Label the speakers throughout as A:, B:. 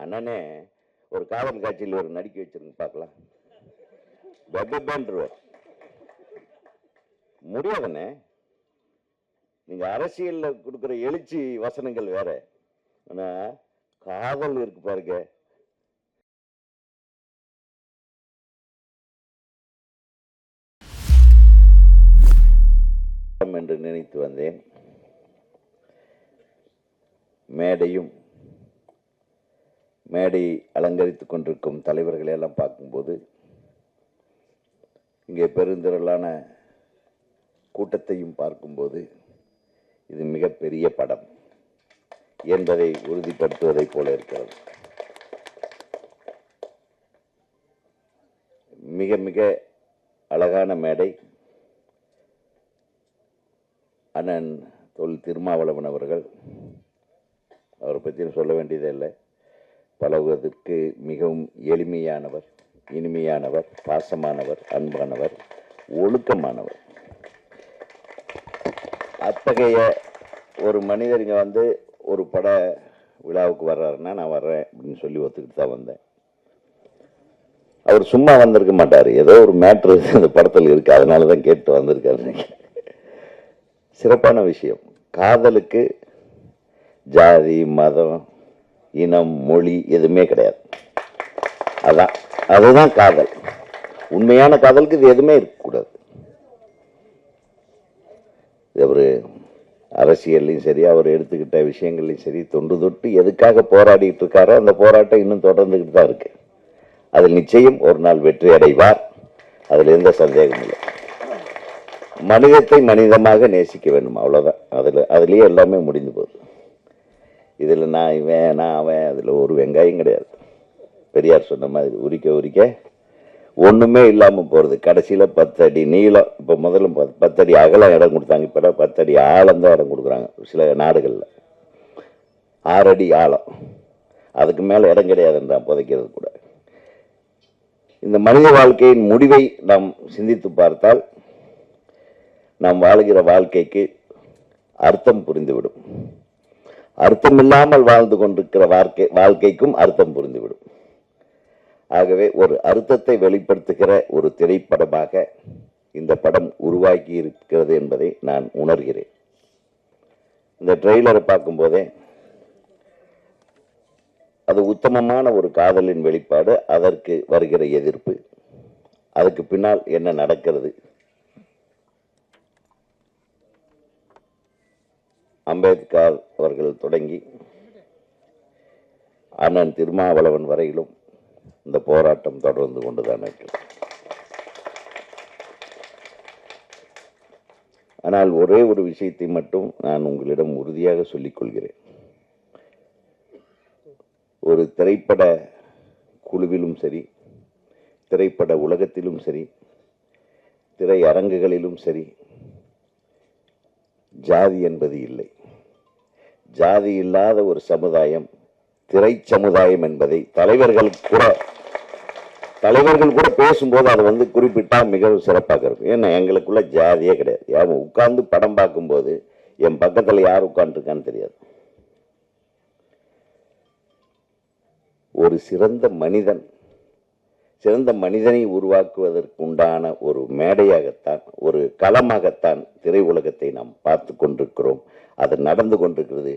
A: அண்ணனே ஒரு காவல் காட்சியில் ஒரு நடிக்க வச்சிருங்க பார்க்கலாம். வெப்பன்றுவார் முடியாதுண்ணே. நீங்கள் அரசியலில் கொடுக்குற எழுச்சி வசனங்கள் வேற. ஆனால் காதல் இருக்கு பாருங்க. என்று நினைத்து வந்தேன். மேடையும் மேடை அலங்கரித்து கொண்டிருக்கும் தலைவர்களை எல்லாம் பார்க்கும்போது இங்கே பெருந்திரளான கூட்டத்தையும் பார்க்கும்போது இது மிகப்பெரிய படம் என்பதை உறுதிப்படுத்துவதைப் போல இருக்கிறது. மிக மிக அழகான மேடை. அண்ணன் தொல் திருமாவளவன் அவர்கள் அவரை பற்றி சொல்ல வேண்டியதே இல்லை. பழகுவதற்கு மிகவும் எளிமையானவர் இனிமையானவர் பாசமானவர் அன்பானவர் ஒழுக்கமானவர். அத்தகைய ஒரு மனிதர் இங்கே வந்து ஒரு பட விழாவுக்கு வர்றாருன்னா நான் வர்றேன் அப்படின்னு சொல்லி ஒத்துக்கிட்டு தான் வந்தேன். அவர் சும்மா வந்திருக்க மாட்டார். ஏதோ ஒரு மேட்ரு அந்த படத்தில் இருக்குது அதனால தான் கேட்டு வந்திருக்காரு. சிறப்பான விஷயம். காதலுக்கு ஜாதி மதம் இனம் மொழி எதுவுமே கிடையாது. அதான் அதுதான் காதல். உண்மையான காதலுக்கு இது எதுவுமே இருக்கக்கூடாது. இது அவர் அரசியல்லையும் சரி அவர் எடுத்துக்கிட்ட விஷயங்கள்லையும் சரி தொண்டு தொட்டு எதுக்காக போராடிட்டு இருக்காரோ அந்த போராட்டம் இன்னும் தொடர்ந்துக்கிட்டு தான் இருக்கு. அதில் நிச்சயம் ஒரு நாள் வெற்றி அடைவார். அதில் எந்த சந்தேகமும் இல்லை. மனிதத்தை மனிதமாக நேசிக்க வேண்டும் அவ்வளோதான் அதில் அதுலேயே எல்லாமே முடிந்து போகுது. இதில் நான் இவன் நான் அவன் அதில் ஒரு வெங்காயம் கிடையாது. பெரியார் சொன்ன மாதிரி உரிக்க உரிக்க. ஒன்றுமே இல்லாமல் போகிறது கடைசியில் பத்தடி நீளம் இப்போ முதல்ல பத்தடி அகலம் இடம் கொடுத்தாங்க. இப்போ பத்தடி ஆழம் தான் இடம் கொடுக்குறாங்க சில நாடுகளில். ஆறடி ஆழம். அதுக்கு மேலே இடம் கிடையாதுன்றான் புதைக்கிறது கூட. இந்த மனித வாழ்க்கையின் முடிவை நாம் சிந்தித்து பார்த்தால் நாம் வாழுகிற வாழ்க்கைக்கு அர்த்தம் புரிந்துவிடும். அர்த்தம் இல்லாமல் வாழ்ந்து கொண்டிருக்கிற வாழ்க்கை வாழ்க்கைக்கும் அர்த்தம் புரிந்துவிடும். ஆகவே ஒரு அர்த்தத்தை வெளிப்படுத்துகிற ஒரு திரைப்படமாக இந்த படம் உருவாக்கி இருக்கிறது என்பதை நான் உணர்கிறேன். இந்த ட்ரெய்லரை பார்க்கும்போதே அது உத்தமமான ஒரு காதலின் வெளிப்பாடு அதற்கு வருகிற எதிர்ப்பு அதுக்கு பின்னால் என்ன நடக்கிறது அம்பேத்கர் அவர்கள் தொடங்கி அண்ணன் திருமாவளவன் வரையிலும் இந்த போராட்டம் தொடர்ந்து கொண்டுதான் இருக்கிறது ஆனால் ஒரே ஒரு விஷயத்தை மட்டும் நான் உங்களிடம் உறுதியாக சொல்லிக்கொள்கிறேன் ஒரு திரைப்பட குழுவிலும் சரி திரைப்பட உலகத்திலும் சரி திரையரங்குகளிலும் சரி ஜாதி என்பது இல்லை. ஜாதி இல்லாத ஒரு சமுதாயம் திரை சமுதாயம் என்பதை தலைவர்கள் கூட தலைவர்கள் கூட பேசும்போது அதை வந்து குறிப்பிட்டா மிகவும் சிறப்பாக இருக்கும். ஏன்னா எங்களுக்குள்ள ஜாதியே கிடையாது. யாரும் உட்கார்ந்து படம் பார்க்கும்போது என் பக்கத்தில் யார் உட்காந்துருக்கான்னு தெரியாது. ஒரு சிறந்த மனிதன் சிறந்த மனிதனை உருவாக்குவதற்கு உண்டான ஒரு மேடையாகத்தான் ஒரு களமாகத்தான் திரை உலகத்தை நாம் பார்த்து கொண்டிருக்கிறோம். அது நடந்து கொண்டிருக்கிறது.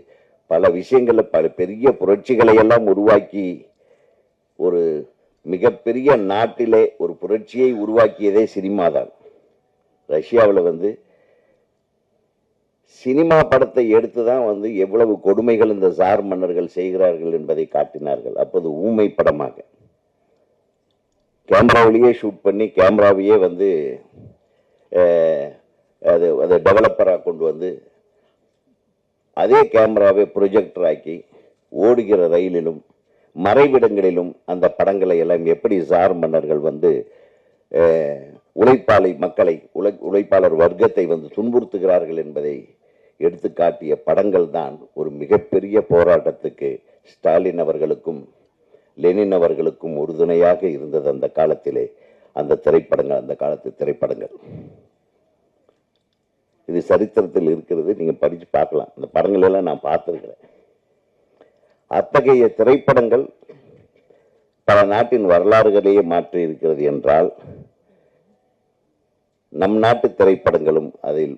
A: பல விஷயங்களில் பல பெரிய புரட்சிகளை எல்லாம் உருவாக்கி ஒரு மிகப்பெரிய நாட்டிலே ஒரு புரட்சியை உருவாக்கியதே சினிமா தான். ரஷ்யாவில் வந்து சினிமா படத்தை எடுத்து தான் வந்து எவ்வளவு கொடுமைகள் இந்த சார் மன்னர்கள் செய்கிறார்கள் என்பதை காட்டினார்கள். அப்போது ஊமை படமாக. கேமராவிலேயே ஷூட் பண்ணி கேமராவையே வந்து அது அதை டெவலப்பராக கொண்டு வந்து அதே கேமராவை ப்ரொஜெக்டர் ஆக்கி ஓடுகிற ரயிலிலும் மறைவிடங்களிலும் அந்த படங்களை எல்லாம் எப்படி சார் மன்னர்கள் வந்து உழைப்பாளை மக்களை உழை உழைப்பாளர் வர்க்கத்தை வந்து துன்புறுத்துகிறார்கள் என்பதை எடுத்து காட்டிய படங்கள் தான் ஒரு மிகப்பெரிய போராட்டத்துக்கு ஸ்டாலின் அவர்களுக்கும் லெனின் அவர்களுக்கும் உறுதுணையாக இருந்தது அந்த காலத்திலே. அந்த திரைப்படங்கள் அந்த காலத்து திரைப்படங்கள். இது சரித்திரத்தில் இருக்கிறது நீங்க படிச்சு பார்க்கலாம். அந்த படங்களெல்லாம் நான் பார்த்துருக்கிறேன். அத்தகைய திரைப்படங்கள் பல நாட்டின் வரலாறுகளையே மாற்றி இருக்கிறது என்றால் நம் நாட்டு திரைப்படங்களும் அதில்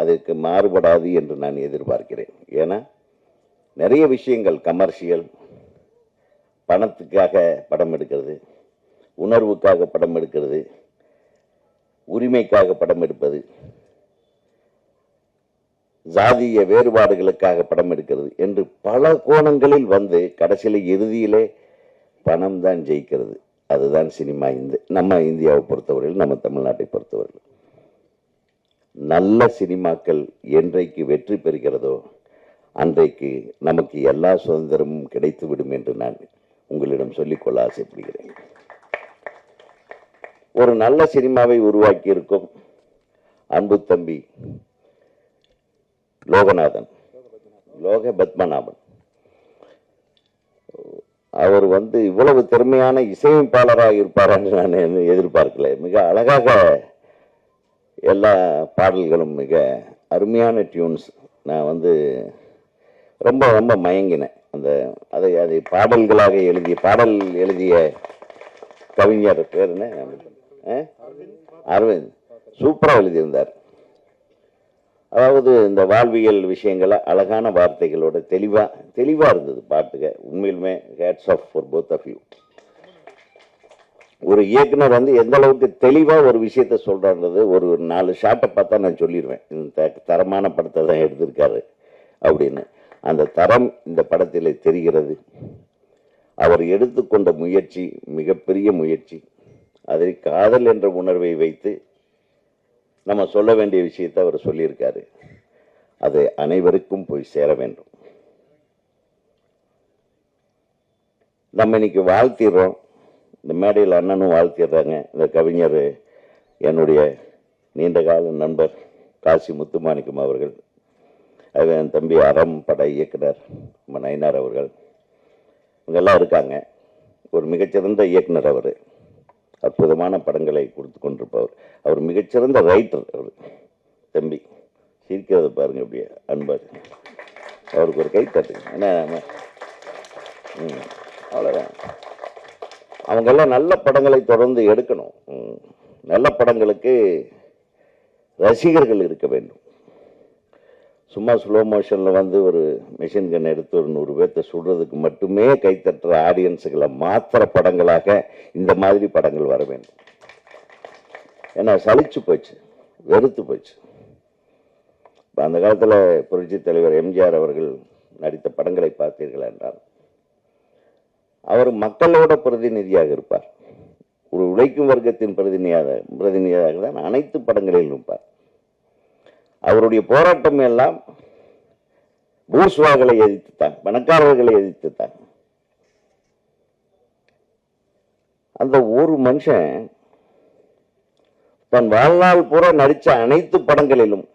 A: அதற்கு மாறுபடாது என்று நான் எதிர்பார்க்கிறேன். ஏன்னா நிறைய விஷயங்கள் கமர்ஷியல் பணத்துக்காக படம் எடுக்கிறது உணர்வுக்காக படம் எடுக்கிறது உரிமைக்காக படம் எடுப்பது ஜாதிய வேறுபாடுகளுக்காக படம் எடுக்கிறது என்று பல கோணங்களில் வந்து கடைசியில் இறுதியிலே பணம் தான் ஜெயிக்கிறது. அதுதான் சினிமா இந்த நம்ம இந்தியாவை பொறுத்தவரையில் நம்ம தமிழ்நாட்டை பொறுத்தவரையில். நல்ல சினிமாக்கள் என்றைக்கு வெற்றி பெறுகிறதோ அன்றைக்கு நமக்கு எல்லா சுதந்திரமும் கிடைத்துவிடும் என்று நான் உங்களிடம் சொல்லிக்கொள்ள ஆசைப்படுகிறேன். ஒரு நல்ல சினிமாவை உருவாக்கி இருக்கும் அன்பு தம்பி லோகநாதன். லோக பத்மநாபன். அவர் வந்து இவ்வளவு திறமையான இசையமைப்பாளராக இருப்பாரான்னு நான் எதிர்பார்க்கல. மிக அழகாக எல்லா பாடல்களும் மிக அருமையான டியூன்ஸ் நான் வந்து ரொம்ப ரொம்ப மயங்கினேன். அந்த அதை அதை பாடல்களாக எழுதிய பாடல் எழுதிய கவிஞர் பேர் என்ன? ஆ? அரவிந்த். சூப்பராக எழுதியிருந்தார். அதாவது இந்த வாழ்வியல் விஷயங்களை அழகான வார்த்தைகளோட தெளிவாக தெளிவாக இருந்தது பாட்டுக. உண்மையிலுமே hats off for both of you ஒரு இயக்குனர் வந்து எந்த அளவுக்கு தெளிவாக ஒரு விஷயத்த சொல்கிறான்றது ஒரு நாலு ஷாட்டை பார்த்தா நான் சொல்லிடுவேன் இந்த தரமான படத்தை தான் எடுத்திருக்காரு அப்படின்னு. அந்த தரம் இந்த படத்தில் தெரிகிறது. அவர் எடுத்துக்கொண்ட முயற்சி மிகப்பெரிய முயற்சி. அதை காதல் என்ற உணர்வை வைத்து நம்ம சொல்ல வேண்டிய விஷயத்தை அவர் சொல்லியிருக்காரு. அது அனைவருக்கும் போய் சேர வேண்டும். நம்ம இன்னைக்கு வாழ்த்திடுறோம். இந்த மேடையில் அண்ணனும் வாழ்த்திடுறாங்க. இந்த கவிஞர் என்னுடைய நீண்ட கால நண்பர் காசி முத்துமாணிக்கம் அவர்கள். அது என் தம்பி அறம் பட இயக்குனர் நம்ம நயினார் அவர்கள். இவங்கெல்லாம் இருக்காங்க. ஒரு மிகச்சிறந்த இயக்குனர் அவர். அற்புதமான படங்களை கொடுத்து கொண்டிருப்பவர். அவர் மிகச்சிறந்த ரைட்டர் அவர். தம்பி சிரிக்கிறத பாருங்க அப்படியே அன்பாக அவருக்கு ஒரு கை தட்டுங்க ஏன்னா ம், அவ்வளோதான் அவங்கெல்லாம் நல்ல படங்களை தொடர்ந்து எடுக்கணும். நல்ல படங்களுக்கு ரசிகர்கள் இருக்க வேண்டும். சும்மா ஸ்லோ மோஷனில் வந்து ஒரு மிஷின் கன் எடுத்து ஒரு நூறு பேர்த்த சுடுறதுக்கு மட்டுமே கைத்தட்டுற ஆடியன்ஸுகளை மாத்திர படங்களாக இந்த மாதிரி படங்கள் வர வேண்டும். ஏன்னா சலிச்சு போச்சு வெறுத்து போச்சு. இப்போ அந்த காலத்தில் புரட்சி தலைவர் எம்ஜிஆர் அவர்கள் நடித்த படங்களை பார்த்தீர்கள் என்றால் அவர் மக்களோட பிரதிநிதியாக இருப்பார். ஒரு உழைக்கும் வர்க்கத்தின் பிரதிநிதியாக பிரதிநிதியாக தான் அனைத்து படங்களிலும் இருப்பார். அவருடைய போராட்டம் எல்லாம் பூர்ஸ்வாகளை எதிர்த்துத்தான் பணக்காரர்களை எதிர்த்துத்தான். அந்த ஒரு மனுஷன் தன் வாழ்நாள் பூரா நடித்த அனைத்து படங்களிலும்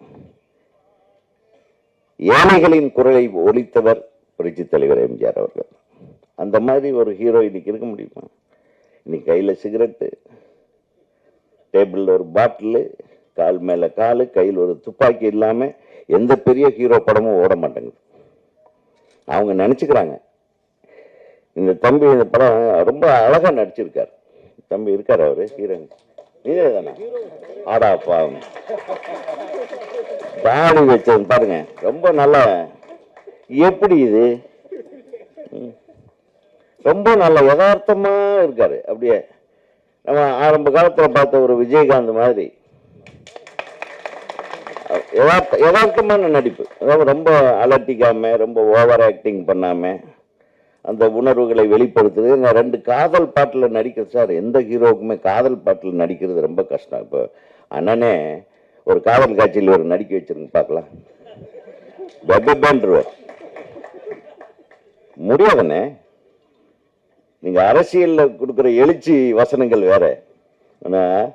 A: ஏழைகளின் குரலை ஒழித்தவர் புரட்சி தலைவர் எம்ஜிஆர் அவர்கள். அந்த மாதிரி ஒரு ஹீரோ இன்னைக்கு இருக்க முடியுமா? இன்னைக்கு கையில் சிகரெட்டு டேபிளில் ஒரு பாட்டிலு கால் மேலே கால் கையில் ஒரு துப்பாக்கி இல்லாமல் எந்த பெரிய ஹீரோ படமும் ஓட மாட்டேங்குது. அவங்க நினச்சிக்கிறாங்க. இந்த தம்பி இந்த படம் ரொம்ப அழகாக நடிச்சிருக்கார். தம்பி இருக்கார் அவர் ஹீரோங்க நீதே தானே? ஆடா பாவம். தாடி வச்சது பாருங்க ரொம்ப நல்லா. எப்படி இது? ரொம்ப நல்ல யதார்த்தமாக இருக்காரு. அப்படியே நம்ம ஆரம்ப காலத்தில் பார்த்த ஒரு விஜயகாந்த் மாதிரி. யதார்த்தமான நடிப்பு. அதாவது ரொம்ப அலட்டிக்காமல் ரொம்ப ஓவர் ஆக்டிங் பண்ணாமல் அந்த உணர்வுகளை வெளிப்படுத்துறது. நான் ரெண்டு காதல் பாட்டில் நடிக்கிறது சார் எந்த ஹீரோவுக்குமே காதல் பாட்டில் நடிக்கிறது ரொம்ப கஷ்டம். இப்போ அண்ணனே ஒரு காதல் காட்சியில் ஒரு நடிக்க வச்சிருங்க பார்க்கலாம். பெப்பேன்ருவார் முடியாதுண்ணே. நீங்கள் அரசியலில் கொடுக்குற எழுச்சி வசனங்கள் வேற. ஆனால்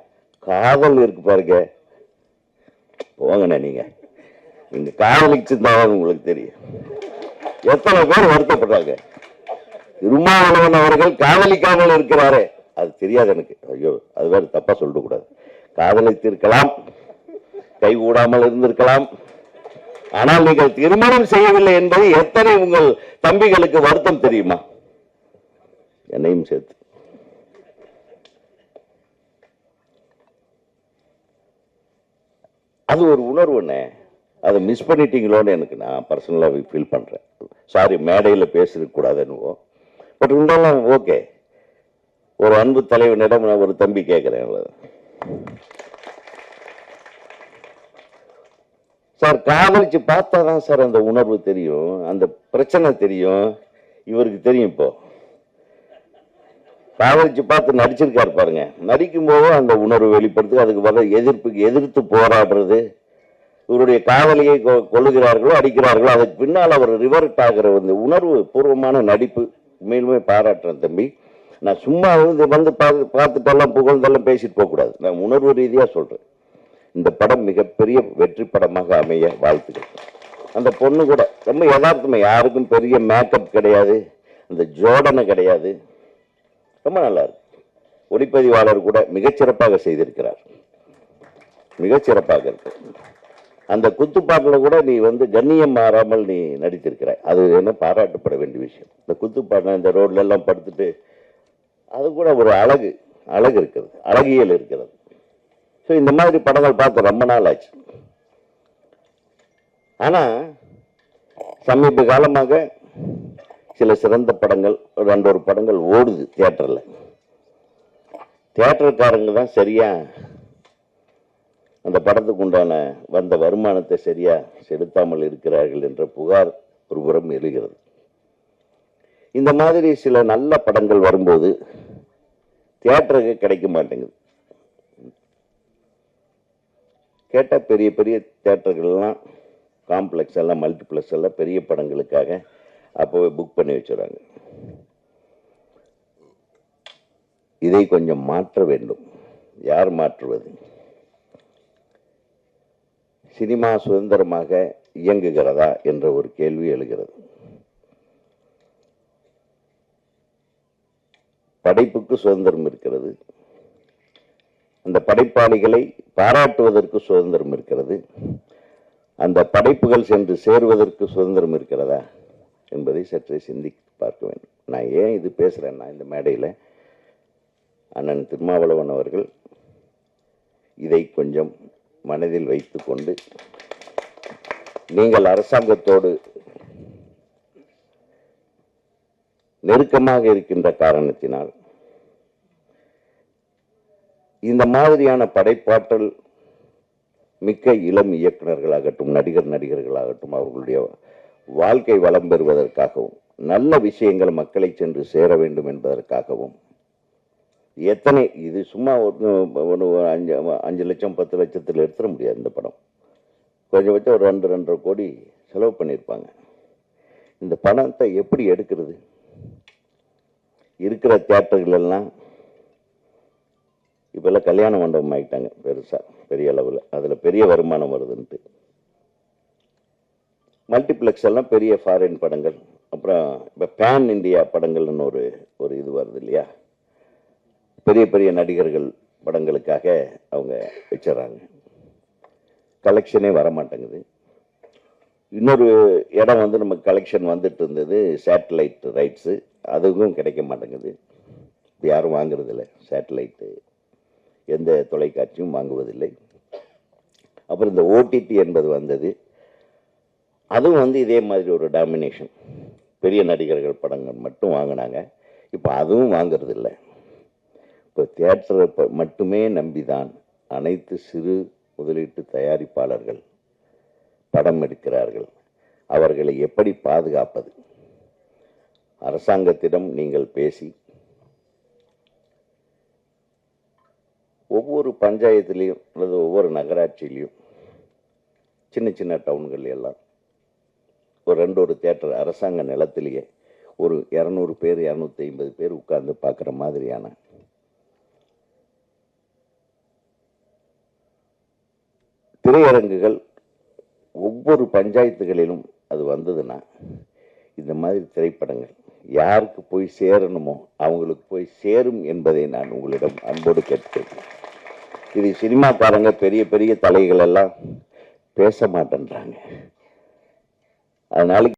A: காதல் இருக்கு பாருங்க. போங்கண்ணே நீங்க. நீங்க காதலிச்சுதான் உங்களுக்கு தெரியும். எத்தனை பேர் வருத்தப்படுறாங்க திருமாவளவன் அவர்கள் காதலிக்காமல் இருக்கிறாரே. அது தெரியாது எனக்கு. ஐயோ அது வேற தப்பா சொல்லிட கூடாது காதலித்திருக்கலாம். கை கூடாமல் இருந்திருக்கலாம். ஆனால் நீங்கள் திருமணம் செய்யவில்லை என்பது எத்தனை உங்கள் தம்பிகளுக்கு வருத்தம் தெரியுமா? என்னையும் சேர்த்து. அது ஒரு உணர்வுண்ணே அதை மிஸ் பண்ணிட்டீங்களோன்னு எனக்கு நான் பர்சனலாக ஃபீல் பண்ணுறேன் சாரி மேடையில் பேசிருக்க கூடாதுன்னு பட் இருந்தாலும் ஓகே ஒரு அன்பு தலைவனிடம் நான் ஒரு தம்பி கேட்குறேன். சார் காதலிச்சு பார்த்தா தான் சார் அந்த உணர்வு தெரியும். அந்த பிரச்சனை தெரியும். இவருக்கு தெரியும் இப்போ. காதலிச்சு பார்த்து நடிச்சிருக்காரு பாருங்க. நடிக்கும் போது அந்த உணர்வு வெளிப்படுத்து அதுக்கு வர எதிர்ப்புக்கு எதிர்த்து போராடுறது. இவருடைய காதலியை கொ- அடிக்கிறார்களோ அதுக்கு பின்னால் அவர் ரிவர்ட் ஆகிற வந்து உணர்வு பூர்வமான நடிப்பு மேலுமே பாராட்டுறேன் தம்பி. நான் சும்மா வந்து வந்து பார்த்து பார்த்துட்டெல்லாம் புகழ்ந்தெல்லாம் பேசிட்டு போகக்கூடாது. நான் உணர்வு ரீதியாக சொல்றேன். இந்த படம் மிகப்பெரிய வெற்றி படமாக அமைய வாழ்த்துக்கள் அந்த பொண்ணு கூட ரொம்ப யதார்த்தமா யாருக்கும் பெரிய மேக்கப் கிடையாது. அந்த ஜோடனை கிடையாது. ரொம்ப நல்லா இருக்கு ஒளிப்பதிவாளர் கூட மிகச்சிறப்பாக செய்திருக்கிறார். மிகச்சிறப்பாக இருக்கு. அந்த குத்துப்பாட்டில் கூட நீ வந்து கண்ணியம் மாறாமல் நீ நடித்திருக்கிறாய். அது என்ன பாராட்டப்பட வேண்டிய விஷயம். இந்த குத்துப்பாட்டில் இந்த ரோட்ல எல்லாம் படுத்துட்டு அது கூட ஒரு அழகு அழகு இருக்கிறது அழகியல் இருக்கிறது. ஸோ இந்த மாதிரி படங்கள் பார்த்து ரொம்ப நாள் ஆச்சு. ஆனால் சமீப காலமாக சில சிறந்த படங்கள் ரெண்டு ஒரு படங்கள் ஓடுது தேட்டரில் தியேட்டருக்காரங்க தான் சரியா அந்த படத்துக்கு உண்டான வந்த வருமானத்தை சரியா செலுத்தாமல் இருக்கிறார்கள் என்ற புகார் ஒருபுறம் எழுகிறது. இந்த மாதிரி சில நல்ல படங்கள் வரும்போது தியேட்டருக்கு கிடைக்க மாட்டேங்குது. கேட்டால் பெரிய பெரிய தேட்டர்கள்லாம் காம்ப்ளெக்ஸ் எல்லாம் மல்டிப்ளெக்ஸ் எல்லாம் பெரிய படங்களுக்காக அப்போவே புக் பண்ணி வச்சுறாங்க. இதை கொஞ்சம் மாற்ற வேண்டும். யார் மாற்றுவது? சினிமா சுதந்திரமாக இயங்குகிறதா என்ற ஒரு கேள்வி எழுகிறது. படைப்புக்கு சுதந்திரம் இருக்கிறது. அந்த படைப்பாளிகளை பாராட்டுவதற்கு சுதந்திரம் இருக்கிறது. அந்த படைப்புகள் சென்று சேருவதற்கு சுதந்திரம் இருக்கிறதா? என்பதை சற்றே சிந்தித்து பார்க்க வேண்டும் நான் ஏன் இது பேசுகிறேன்னா இந்த மேடையில் அண்ணன் திருமாவளவன் அவர்கள் இதை கொஞ்சம் மனதில் வைத்து கொண்டு நீங்கள் அரசாங்கத்தோடு நெருக்கமாக இருக்கின்ற காரணத்தினால் இந்த மாதிரியான படைப்பாற்றல் மிக்க இளம் இயக்குநர்களாகட்டும் நடிகர் நடிகர்களாகட்டும் அவர்களுடைய வாழ்க்கை வளம் பெறுவதற்காகவும் நல்ல விஷயங்கள் மக்களை சென்று சேர வேண்டும் என்பதற்காகவும். எத்தனை இது சும்மா ஒன்று அஞ்சு அஞ்சு லட்சம் பத்து லட்சத்தில் எடுத்துட முடியாது இந்த படம். கொஞ்சம் ஒரு ரெண்டு ரெண்டரை கோடி செலவு பண்ணியிருப்பாங்க இந்த பணத்தை எப்படி எடுக்கிறது? இருக்கிற தியேட்டர்கள் எல்லாம் இப்பெல்லாம் கல்யாண மண்டபம் ஆகிட்டாங்க பெருசாக பெரிய அளவில். அதில் பெரிய வருமானம் வருதுன்ட்டு. மல்டிப்ளெக்ஸ் எல்லாம் பெரிய ஃபாரின் படங்கள். அப்புறம் இப்போ பேன் இந்தியா படங்கள்னு ஒரு ஒரு இது வருது இல்லையா? பெரிய பெரிய நடிகர்கள் படங்களுக்காக அவங்க வச்சிடறாங்க கலெக்ஷனே வர மாட்டேங்குது இன்னொரு இடம் வந்து நமக்கு கலெக்ஷன் வந்துட்டு இருந்தது சேட்டலைட் ரைட்ஸு அதுவும் கிடைக்க மாட்டேங்குது. யாரும் வாங்குறதில்ல சேட்டலைட்டு எந்த தொலைக்காட்சியும் வாங்குவதில்லை. அப்புறம் இந்த ஓடிடி என்பது வந்தது. அதுவும் வந்து இதே மாதிரி ஒரு டாமினேஷன் பெரிய நடிகர்கள் படங்கள் மட்டும் வாங்கினாங்க. இப்போ அதுவும் வாங்கிறது இல்லை இப்போ தியேட்டரை இப்போ மட்டுமே நம்பிதான் அனைத்து சிறு முதலீட்டு தயாரிப்பாளர்கள் படம் எடுக்கிறார்கள். அவர்களை எப்படி பாதுகாப்பது? அரசாங்கத்திடம் நீங்கள் பேசி ஒவ்வொரு பஞ்சாயத்துலேயும் அல்லது ஒவ்வொரு நகராட்சியிலையும் சின்ன சின்ன டவுன்கள் எல்லாம் ஒரு ரெண்டு ஒரு தேட்டர் அரசாங்க நிலத்திலேயே ஒரு இரநூறு பேர் இரநூத்தி ஐம்பது பேர் உட்கார்ந்து பார்க்குற மாதிரியான. திரையரங்குகள் ஒவ்வொரு பஞ்சாயத்துகளிலும் அது வந்ததுன்னா இந்த மாதிரி திரைப்படங்கள் யாருக்கு போய் சேரணுமோ அவங்களுக்கு போய் சேரும் என்பதை நான் உங்களிடம் அன்போடு கேட்கிறேன் இது சினிமாக்காரங்க பெரிய பெரிய தலைகள் எல்லாம் பேச மாட்டேன்றாங்க. அதனால